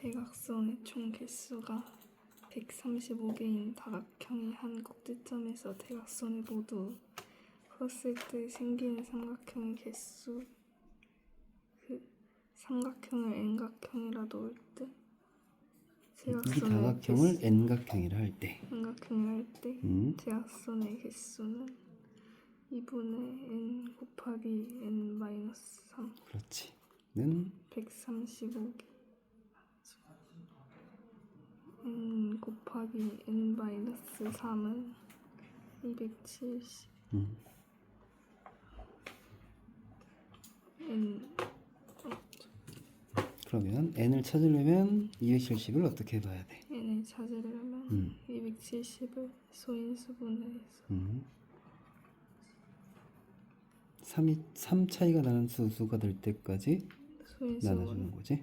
대각선의 총 개수가 135개인 다각형이 한 꼭지점에서 대각선을 모두 풀었을 때 생기는 삼각형의 개수 그 삼각형을 n각형이라 놓을 때이 대각선의 다각형을 개수, n각형이라 할 때. n각형을 할때 음. 대각선의 개수는 2분의 n 곱하기 n-3 그렇지. 는 135개 n 곱하기 n-3은 270 음. n 그러면 n을 찾으려면 270을 어떻게 봐야 돼? n을 찾으려면 음. 270을 소인수분해해서 음. 3이 3 차이가 나는 수 수가 될 때까지 나눠주는 소인수분 거지.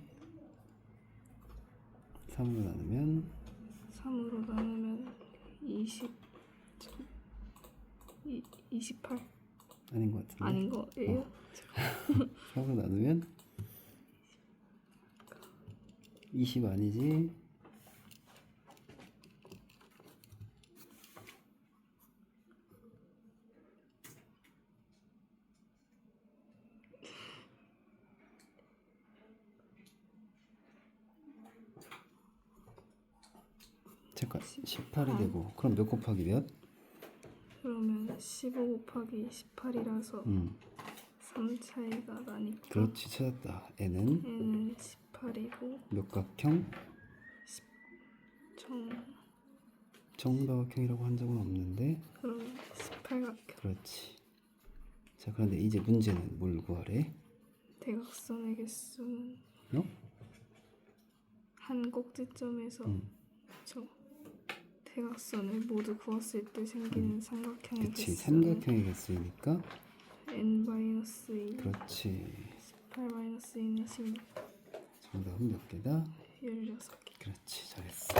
3으로 나누면 3으로 나누면 20 이, 28 아닌 것 같은데. 아닌 거예요? 3으로 나누면 20 아니지? 잠깐 18이 되고 그럼 몇 곱하기 몇? 그러면 15 곱하기 18이라서 음. 3 차이가 나니까 그렇지 찾았다. N은? N은 18이고 몇각형? 총 정다각형이라고 한 적은 없는데? 그러면 18각형. 그렇지. 자 그런데 이제 문제는 뭘 구하래? 대각선의 개수는 어? 한 꼭지점에서 음. 저 대각선을 모두 그었을 때 생기는 삼각형의 음. 그치 개수는 삼각형의 개수이니까? n-2 그렇지. 18-2는 16 정답은 몇 개다? 16개. 그렇지 잘했어